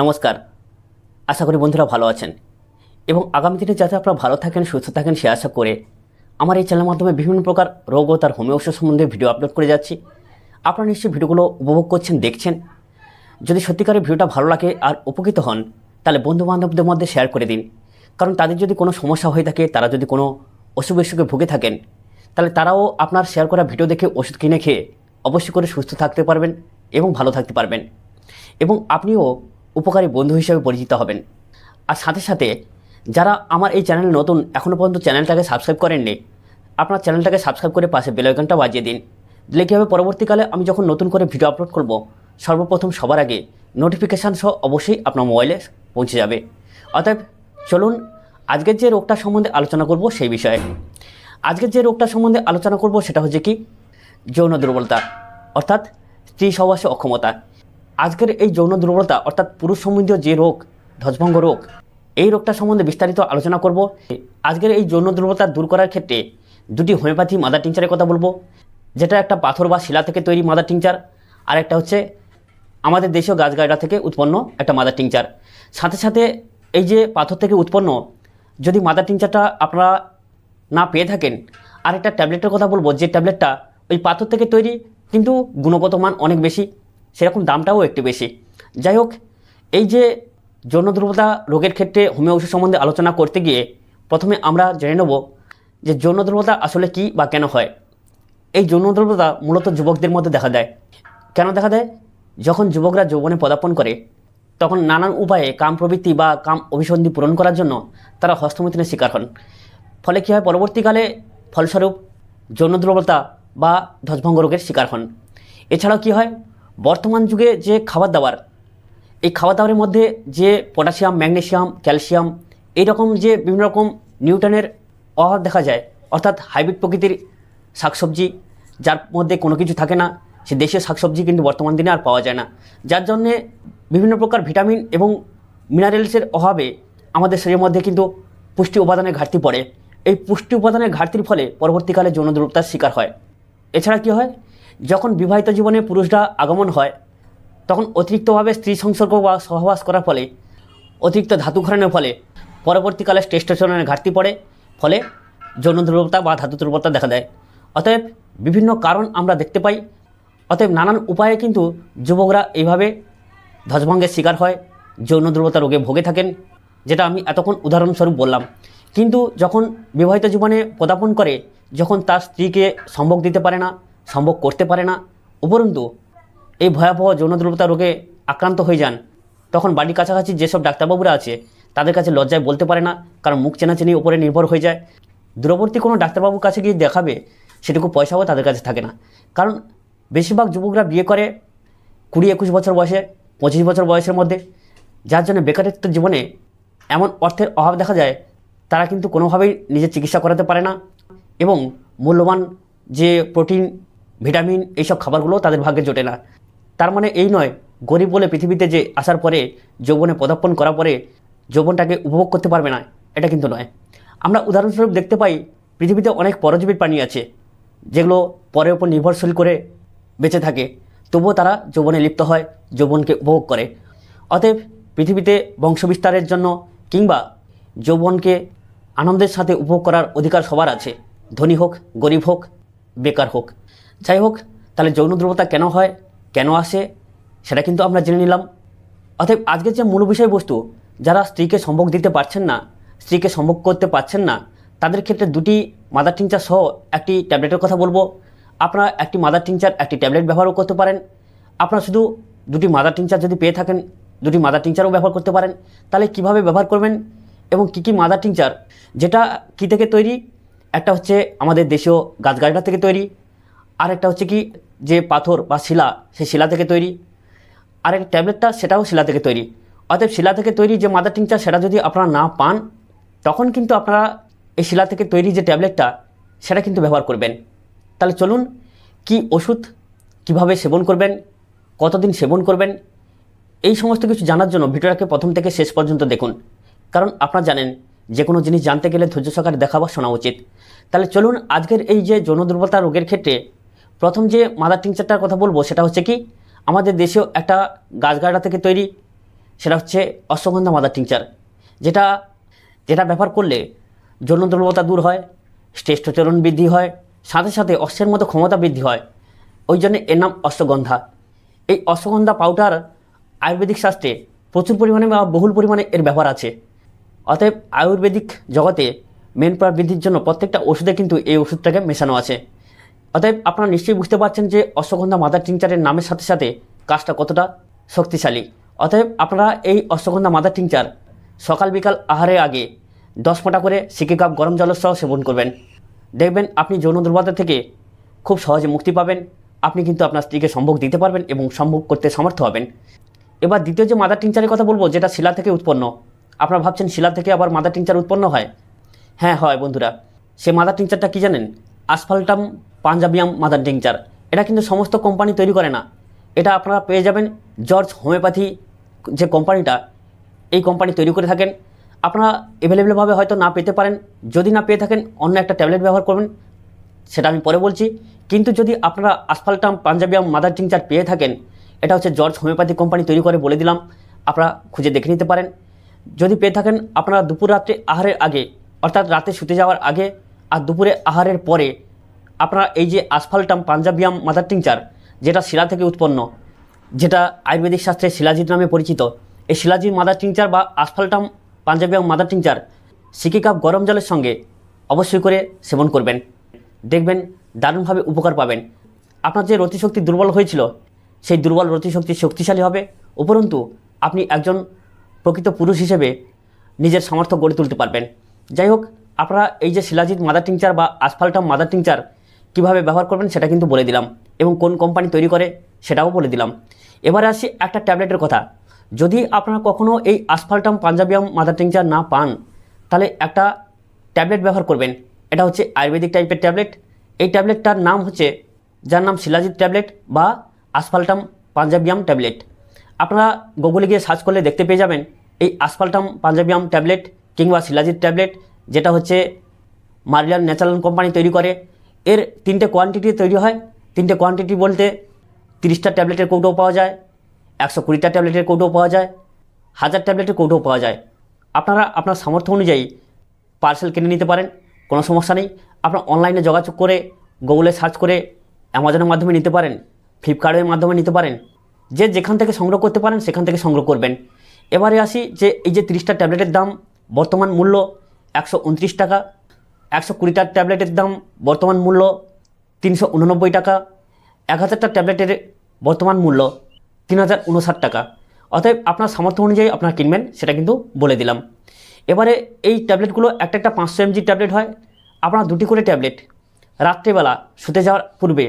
নমস্কার। আশা করি বন্ধুরা ভালো আছেন। এবং আগামী দিনে যাতে আপনারা ভালো থাকেন, সুস্থ থাকেন, সে আশা করে আমার এই চ্যানেলের মাধ্যমে বিভিন্ন প্রকার রোগ ও তার হোমিও ওষুধ সম্বন্ধে ভিডিও আপলোড করে যাচ্ছি। আপনারা নিশ্চয়ই ভিডিওগুলো উপভোগ করছেন, দেখছেন। যদি সত্যিকারের ভিডিওটা ভালো লাগে আর উপকৃত হন, তাহলে বন্ধু বান্ধবদের মধ্যে শেয়ার করে দিন। কারণ তাদের যদি কোনো সমস্যা হয়ে থাকে, তারা যদি কোনো অসুখ বিসুখে ভুগে থাকেন, তাহলে তারাও আপনার শেয়ার করা ভিডিও দেখে ওষুধ কিনে খেয়ে অবশ্যই করে সুস্থ থাকতে পারবেন এবং ভালো থাকতে পারবেন। এবং আপনিও উপকারী বন্ধু হিসেবে পরিচিত হবেন। আর সাথে সাথে, যারা আমার এই চ্যানেল নতুন এখনও পর্যন্ত চ্যানেলটাকে সাবস্ক্রাইব করেননি, আপনার চ্যানেলটাকে সাবস্ক্রাইব করে পাশে বেলাইকনটা বাজিয়ে দিন। দিলে কী হবে? পরবর্তীকালে আমি যখন নতুন করে ভিডিও আপলোড করব, সর্বপ্রথম সবার আগে নোটিফিকেশান সহ অবশ্যই আপনার মোবাইলে পৌঁছে যাবে। অতএব চলুন, আজকের যে রোগটা সম্বন্ধে আলোচনা করব সেই বিষয়ে। আজকের যে রোগটা সম্বন্ধে আলোচনা করব সেটা হচ্ছে কি? যৌন দুর্বলতা, অর্থাৎ স্ত্রী সহবাসে অক্ষমতা। আজকের এই যৌন দুর্বলতা, অর্থাৎ পুরুষ সম্বন্ধীয় যে রোগ, ধ্বজভঙ্গ রোগ, এই রোগটা সম্বন্ধে বিস্তারিত আলোচনা করব। আজকের এই যৌন দুর্বলতা দূর করার ক্ষেত্রে দুটি হোমিওপ্যাথি মাদার টিংচারের কথা বলব। যেটা একটা পাথর বা শিলা থেকে তৈরি মাদার টিংচার, আর একটা হচ্ছে আমাদের দেশীয় গাছগাছড়া থেকে উৎপন্ন একটা মাদার টিংচার। সাথে সাথে এই যে পাথর থেকে উৎপন্ন, যদি মাদার টিংচারটা আপনারা না পেয়ে থাকেন আর একটা ট্যাবলেটের কথা বলব। যে ট্যাবলেটটা ওই পাথর থেকে তৈরি, কিন্তু গুণগত মান অনেক বেশি। সেরকম দামটাও একটু বেশি। যাই হোক এই যে যৌন দুর্বলতা রোগের ক্ষেত্রে হোমিও সম্বন্ধে আলোচনা করতে গিয়ে প্রথমে আমরা জেনে নেব যে যৌন দুর্বলতা আসলে কি বা কেন হয়। এই যৌন দুর্বলতা মূলত যুবকদের মধ্যে দেখা দেয়। কেন দেখা দেয়? যখন যুবকরা যৌবনে পদার্পণ করে, তখন নানান উপায়ে কাম প্রবৃত্তি বা কাম অভিসন্ধি পূরণ করার জন্য তারা হস্তমৈথুনের শিকার হন। ফলে কী হয়? পরবর্তীকালে ফলস্বরূপ যৌন দুর্বলতা বা ধ্বজভঙ্গ রোগের শিকার হন। এছাড়াও কী হয়? বর্তমান যুগে যে খাবার দাবার এই খাবার দাবারের মধ্যে যে পটাশিয়াম ম্যাগনেসিয়াম ক্যালসিয়াম এই রকম যে বিভিন্ন রকম নিউটনের অভাব দেখা যায়, অর্থাৎ হাইব্রিড প্রকৃতির শাকসবজি, যার মধ্যে কোনো কিছু থাকে না, সে দেশীয় শাকসবজি কিন্তু বর্তমান দিনে আর পাওয়া যায় না। যার জন্যে বিভিন্ন প্রকার ভিটামিন এবং মিনারেলসের অভাবে আমাদের শরীরের মধ্যে কিন্তু পুষ্টি উপাদানের ঘাটতি পড়ে। এই পুষ্টি উপাদানের ঘাটতির ফলে পরবর্তীকালে যৌন দুর্বলতার শিকার হয়। এছাড়া কী হয়? যখন বিবাহিত জীবনে পুরুষরা আগমন হয়, তখন অতিরিক্তভাবে স্ত্রী সংসর্গ বা সহবাস করার ফলে, অতিরিক্ত ধাতু ক্ষরণের ফলে পরবর্তীকালে টেস্টোস্টেরনের ঘাটতি পড়ে, ফলে যৌন দুর্বলতা বা ধাতু দুর্বলতা দেখা দেয়। অতএব বিভিন্ন কারণ আমরা দেখতে পাই। অতএব নানান উপায়ে কিন্তু যুবকরা এইভাবে ধ্বজভঙ্গের শিকার হয়, যৌন দুর্বলতা রোগে ভোগে থাকেন, যেটা আমি এতক্ষণ উদাহরণস্বরূপ বললাম। কিন্তু যখন বিবাহিত জীবনে পদাপন করে, যখন তার স্ত্রীকে সম্ভোগ দিতে পারে না সম্ভোগ করতে পারে না। উপরন্তু, এই ভয়াবহ যৌন দুর্বলতা রোগে আক্রান্ত হয়ে যান। তখন বাড়ির কাছাকাছি যেসব ডাক্তারবাবুরা আছে, তাদের কাছে লজ্জায় বলতে পারে না, কারণ মুখ চেনাচেনির উপরে নির্ভর হয়ে যায়। দূরবর্তী কোনো ডাক্তারবাবুর কাছে গিয়ে দেখাবে, সেটুকু পয়সাও তাদের কাছে থাকে না। কারণ, বেশিরভাগ যুবকরা বিয়ে করে কুড়ি, একুশ বছর বয়সে, পঁচিশ বছর বয়সের মধ্যে। যার জন্য বেকারত্ব জীবনে এমন অর্থের অভাব দেখা যায়, তারা কিন্তু কোনোভাবেই নিজের চিকিৎসা করাতে পারে না। এবং মূল্যবান যে প্রোটিন ভিটামিন এইসব খাবারগুলো তাদের ভাগ্যে জোটে না। তার মানে এই নয়, গরিব বলে পৃথিবীতে যে আসার পরে, যৌবনে পদার্পণ করার পরে যৌবনটাকে উপভোগ করতে পারবে না, এটা কিন্তু নয়। আমরা উদাহরণস্বরূপ দেখতে পাই, পৃথিবীতে অনেক পরজীবীর প্রাণী আছে, যেগুলো পরের ওপর নির্ভরশীল করে বেঁচে থাকে। তবুও তারা যৌবনে লিপ্ত হয়, যৌবনকে উপভোগ করে। অতএব পৃথিবীতে বংশবিস্তারের জন্য কিংবা যৌবনকে আনন্দের সাথে উপভোগ করার অধিকার সবার আছে। ধনী হোক, গরিব হোক, বেকার হোক। যাই হোক তাহলে যৌন দ্রবতা কেন হয়, কেন আসে, সেটা কিন্তু আমরা জেনে নিলাম। অতএব আজকের যে মূল বিষয়বস্তু, যারা স্ত্রীকে সম্ভোগ দিতে পারছেন না, স্ত্রীকে সম্ভোগ করতে পারছেন না, তাদের ক্ষেত্রে দুটি মাদার টিংচার সহ একটি ট্যাবলেটের কথা বলব। আপনারা একটি মাদার টিংচার, একটি ট্যাবলেট ব্যবহারও করতে পারেন। আপনারা শুধু দুটি মাদার টিংচার যদি পেয়ে থাকেন, দুটি মাদার টিংচারও ব্যবহার করতে পারেন। তাহলে কীভাবে ব্যবহার করবেন এবং কী কী মাদার টিংচার, যেটা কী থেকে তৈরি? একটা হচ্ছে আমাদের দেশীয় গাছগাছড়া থেকে তৈরি আর একটা হচ্ছে কি, যে পাথর বা শিলা সেই শিলা থেকে তৈরি। আর একটা ট্যাবলেটটা, সেটাও শিলা থেকে তৈরি। অতএব শিলা থেকে তৈরি যে মাদার টিংচার সেটা যদি আপনারা না পান, তখন কিন্তু আপনারা এই শিলা থেকে তৈরি যে ট্যাবলেটটা, সেটা কিন্তু ব্যবহার করবেন। তাহলে চলুন, কি ওষুধ কীভাবে সেবন করবেন, কতদিন সেবন করবেন, এই সমস্ত কিছু জানার জন্য ভিডিওটাকে প্রথম থেকে শেষ পর্যন্ত দেখুন। কারণ আপনারা জানেন, যে কোনো জিনিস জানতে গেলে ধৈর্য সহকারে দেখা বা শোনা উচিত। তাহলে চলুন, আজকের এই যে যৌন দুর্বলতা রোগের ক্ষেত্রে প্রথম যে মাদার টিংচারটার কথা বলব, সেটা হচ্ছে কি, আমাদের দেশেও একটা গাছগাড়া থেকে তৈরি, সেটা হচ্ছে অশ্বগন্ধা মাদার টিংচার যেটা যেটা ব্যবহার করলে যৌন দুর্বলতা দূর হয়, টেস্টোস্টেরন বৃদ্ধি হয়, সাথে সাথে অশ্বের মতো ক্ষমতা বৃদ্ধি হয়, ওই জন্য এর নাম অশ্বগন্ধা। এই অশ্বগন্ধা পাউডার আয়ুর্বেদিক শাস্ত্রে প্রচুর পরিমাণে বা বহুল পরিমাণে এর ব্যবহার আছে। অতএব আয়ুর্বেদিক জগতে মেন পাওয়ার বৃদ্ধির জন্য প্রত্যেকটা ওষুধে কিন্তু এই ওষুধটাকে মেশানো আছে। অতএব আপনারা নিশ্চয়ই বুঝতে পারছেন যে অশ্বগন্ধা মাদার টিংচারের নামের সাথে সাথে কাজটা কতটা শক্তিশালী। অতএব আপনারা এই অশ্বগন্ধা মাদার টিংচার সকাল বিকাল আহারের আগে দশ ফোঁটা করে সিকে কাপ গরম জলের সহ সেবন করবেন। দেখবেন আপনি যৌন দুর্বলতা থেকে খুব সহজে মুক্তি পাবেন। আপনি কিন্তু আপনার স্ত্রীকে সম্ভোগ দিতে পারবেন এবং সম্ভোগ করতে সমর্থ হবেন। এবার দ্বিতীয় যে মাদার টিংচারের কথা বলব, যেটা শিলা থেকে উৎপন্ন। আপনারা ভাবছেন শিলা থেকে আবার মাদার টিংচার উৎপন্ন হয়? হ্যাঁ হয় বন্ধুরা। সে মাদার টিংচারটা কী জানেন? Asphaltum punjabianum mother tincture. এটা কিন্তু সমস্ত কোম্পানি তৈরি করে না। এটা আপনারা পেয়ে যাবেন জর্জ হোমিওপ্যাথি যে কোম্পানিটা, এই কোম্পানি তৈরি করে থাকেন। আপনারা অ্যাভেলেবেলভাবে হয়তো না পেতে পারেন। যদি না পেয়ে থাকেন, অন্য একটা ট্যাবলেট ব্যবহার করবেন, সেটা আমি পরে বলছি। কিন্তু যদি আপনারা আসফাল্টাম পাঞ্জাবিয়াম মাদার টিংচার পেয়ে থাকেন, এটা হচ্ছে জর্জ হোমিওপ্যাথি কোম্পানি তৈরি করে বলে দিলাম। আপনারা খুঁজে দেখে নিতে পারেন। যদি পেয়ে থাকেন, আপনারা দুপুর রাত্রে আহারের আগে, অর্থাৎ রাতে শুতে যাওয়ার আগে, আর দুপুরে আহারের পরে আপনারা এই যে আসফাল্টাম পাঞ্জাবিয়াম মাদার টিংচার, যেটা শিলা থেকে উৎপন্ন, যেটা আয়ুর্বেদিক শাস্ত্রে শিলাজিৎ নামে পরিচিত, এই শিলাজিৎ মাদার টিংচার বা আসফাল্টাম পাঞ্জাবিয়াম মাদার টিংচার সিকি কাপ গরম জলের সঙ্গে অবশ্যই করে সেবন করবেন। দেখবেন দারুণভাবে উপকার পাবেন। আপনার যে রতিশক্তি দুর্বল হয়েছিল, সেই দুর্বল রতিশক্তি শক্তিশালী হবে। উপরন্তু, আপনি একজন প্রকৃত পুরুষ হিসেবে নিজের সামর্থ্য গড়ে তুলতে পারবেন। যাই হোক, আপনারা এই যে শিলাজিৎ মাদার টিংচার বা আসফাল্টাম মাদার টিংচার কীভাবে ব্যবহার করবেন সেটা কিন্তু বলে দিলাম এবং কোন কোম্পানি তৈরি করে সেটাও বলে দিলাম। এবারে আসি একটা ট্যাবলেটের কথা। যদি আপনারা কখনও এই আসফাল্টাম পাঞ্জাবিয়াম মাদার টিংচার না পান, তাহলে একটা ট্যাবলেট ব্যবহার করবেন। এটা হচ্ছে আয়ুর্বেদিক টাইপের ট্যাবলেট এই ট্যাবলেটটার নাম হচ্ছে, যার নাম শিলাজিৎ ট্যাবলেট বা আসফাল্টাম পাঞ্জাবিয়াম ট্যাবলেট আপনারা গুগলে গিয়ে সার্চ করলে দেখতে পেয়ে যাবেন, এই আসফাল্টাম পাঞ্জাবিয়াম ট্যাবলেট কিংবা শিলাজিৎ ট্যাবলেট যেটা হচ্ছে মারিলান ন্যাচারাল কোম্পানি তৈরি করে। এর তিনটে কোয়ান্টিটি তৈরি হয়। তিনটে কোয়ান্টিটি বলতে তিরিশটা ট্যাবলেটের কৌটোও পাওয়া যায়, একশো কুড়িটা ট্যাবলেটের কৌটো পাওয়া যায়, হাজার ট্যাবলেটের কৌটো পাওয়া যায়। আপনারা আপনার সামর্থ্য অনুযায়ী পার্সেল কিনে নিতে পারেন, কোনো সমস্যা নেই। আপনার অনলাইনে যোগাযোগ করে গুগলে সার্চ করে অ্যামাজনের মাধ্যমে নিতে পারেন ফ্লিপকার্টের মাধ্যমে নিতে পারেন। যে যেখান থেকে সংগ্রহ করতে পারেন, সেখান থেকে সংগ্রহ করবেন। এবারে আসি যে এই যে তিরিশটা ট্যাবলেটের দাম, বর্তমান মূল্য একশো উনত্রিশ টাকা। একশো কুড়িটার ট্যাবলেটের দাম বর্তমান মূল্য তিনশো উননব্বই টাকা এক হাজারটা ট্যাবলেটের বর্তমান মূল্য তিন হাজার উনষাট টাকা। অতএব আপনার সামর্থ্য অনুযায়ী আপনারা কিনবেন, সেটা কিন্তু বলে দিলাম। এবারে এই ট্যাবলেটগুলো একটা একটা পাঁচশো এমজি ট্যাবলেট হয়। আপনারা দুটি করে ট্যাবলেট রাত্রেবেলা শুতে যাওয়ার পূর্বে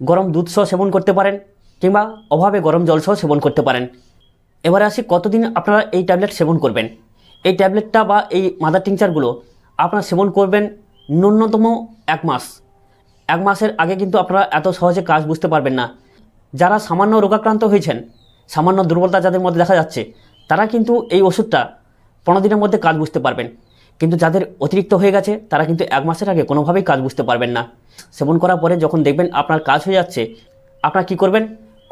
গরম দুধ সহ সেবন করতে পারেন কিংবা অভাবে গরম জল সহ সেবন করতে পারেন। এবারে আসি কতদিন আপনারা এই ট্যাবলেট সেবন করবেন। এই ট্যাবলেটটা বা এই মাদার টিংচারগুলো আপনারা সেবন করবেন ন্যূনতম এক মাস। এক মাসের আগে কিন্তু আপনারা এত সহজে কাজ বুঝতে পারবেন না। যারা সামান্য রোগাক্রান্ত হয়েছেন, সামান্য দুর্বলতা যাদের মধ্যে দেখা যাচ্ছে, তারা কিন্তু এই ওষুধটা পনেরো দিনের মধ্যে কাজ বুঝতে পারবেন। কিন্তু যাদের অতিরিক্ত হয়ে গেছে, তারা কিন্তু এক মাসের আগে কোনোভাবেই কাজ বুঝতে পারবেন না। সেবন করার পরে যখন দেখবেন আপনার কাজ হয়ে যাচ্ছে, আপনারা কি করবেন?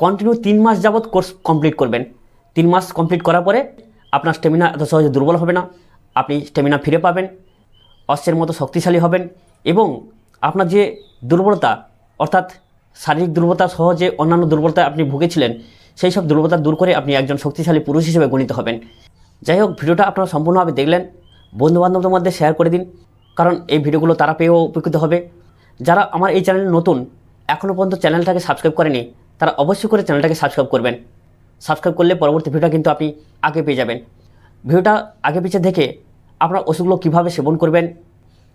কন্টিনিউ তিন মাস যাবৎ কোর্স কমপ্লিট করবেন। তিন মাস কমপ্লিট করার পরে আপনার স্টেমিনা এত সহজে দুর্বল হবে না। আপনি স্টেমিনা ফিরে পাবেন। অশ্বের মতো শক্তিশালী হবেন এবং আপনার যে দুর্বলতা, অর্থাৎ শারীরিক দুর্বলতা সহ যে অন্যান্য দুর্বলতা আপনি ভুগেছিলেন, সেই সব দুর্বলতা দূর করে আপনি একজন শক্তিশালী পুরুষ হিসেবে গণিত হবেন। যাই হোক, ভিডিওটা আপনারা সম্পূর্ণভাবে দেখলেন। বন্ধুবান্ধবদের মধ্যে শেয়ার করে দিন, কারণ এই ভিডিওগুলো তারা পেয়েও উপকৃত হবে। যারা আমার এই চ্যানেলে নতুন এখনও পর্যন্ত চ্যানেলটাকে সাবস্ক্রাইব করেনি, তারা অবশ্যই করে চ্যানেলটাকে সাবস্ক্রাইব করবেন। সাবস্ক্রাইব করলে পরবর্তী ভিডিওটা কিন্তু আপনি আগে পেয়ে যাবেন। ভিডিওটা আগে পিছিয়ে দেখে আপনার ওষুধগুলো কীভাবে সেবন করবেন,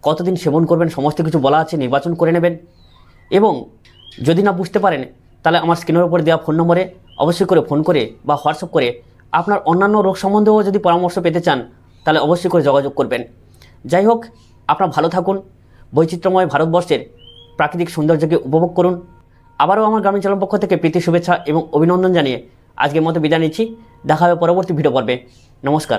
কতদিন সেবন করবেন, সমস্ত কিছু বলা আছে, নির্বাচন করে নেবেন। এবং যদি না বুঝতে পারেন, তাহলে আমার স্ক্রিনের উপরে দেওয়া ফোন নম্বরে অবশ্যই করে ফোন করে বা হোয়াটসঅ্যাপ করে আপনার অন্যান্য রোগ সম্বন্ধেও যদি পরামর্শ পেতে চান, তাহলে অবশ্যই করে যোগাযোগ করবেন। যাই হোক, আপনার ভালো থাকুন, বৈচিত্র্যময় ভারতবর্ষের প্রাকৃতিক সৌন্দর্যকে উপভোগ করুন। আবারও আমার গ্রামীণ পক্ষ থেকে প্রীতি, শুভেচ্ছা এবং অভিনন্দন জানিয়ে আজকের মতো বিদায় নিচ্ছি। দেখা হবে পরবর্তী ভিডিও পর্বে। নমস্কার।